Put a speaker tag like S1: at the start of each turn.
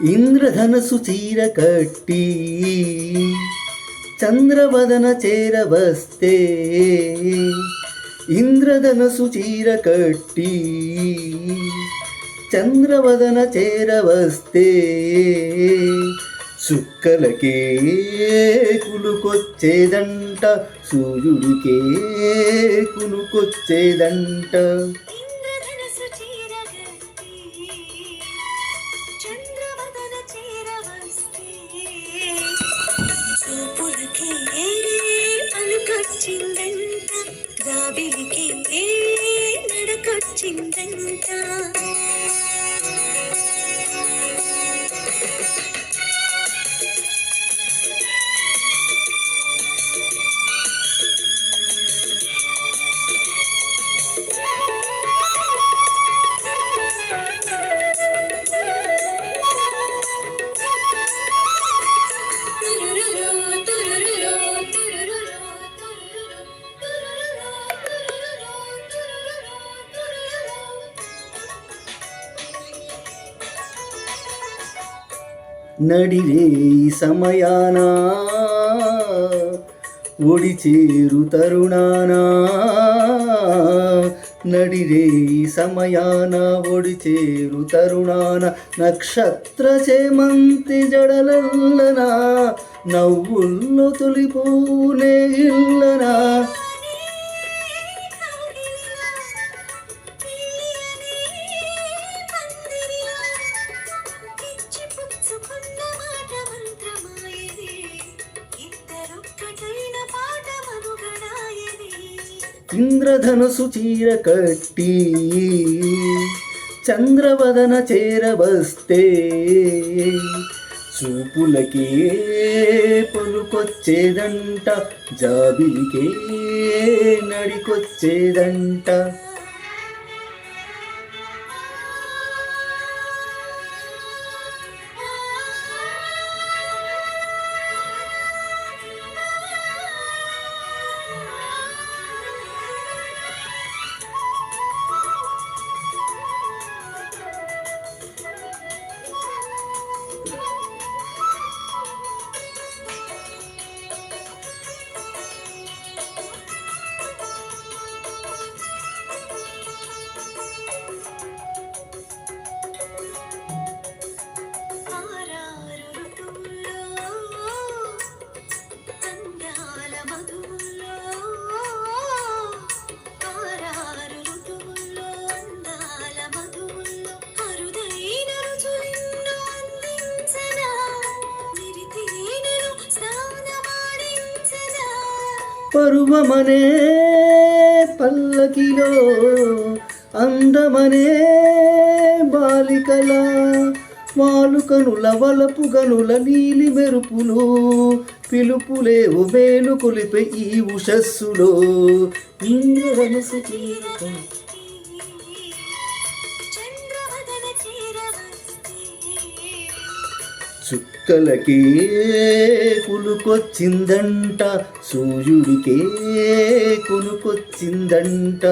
S1: ఇంద్రధనసు చీర కట్టి చంద్రవదన చేరవస్తే ఇంద్రధనసు చీర కట్టి చంద్రవదన చేరవస్తే చుక్కలకే కులుకొచ్చేదంట సూర్యుడికే కులుకొచ్చేదంట.
S2: నడకొచ్చిందంట
S1: నడిరే సమయాన. ఒడిచేరు తరుణానా. నడిరే సమయాన ఒడిచేరు తరుణాన. నక్షత్ర చేమంతి జడలల్లనా. నవ్వుల్లో తొలిపూనే ఇల్లనా. ఇంద్రధనుసు చీర కట్టి చంద్రవదన చేరవస్తే చూపులకే పలుకొచ్చేదంట జాబిలికే నడికొచ్చేదంట. పరువమనే పల్లకిలో అందమనే బాలికల. వాలుకనుల వలపు గనుల నీలి మెరుపులు పిలుపులే వేలు కొలిపే ఈ ఉషస్సులో. ఇంద్రధనుసు చుక్కలకే కులుకొచ్చిందంట సూర్యుడికే కొనుకొచ్చిందంట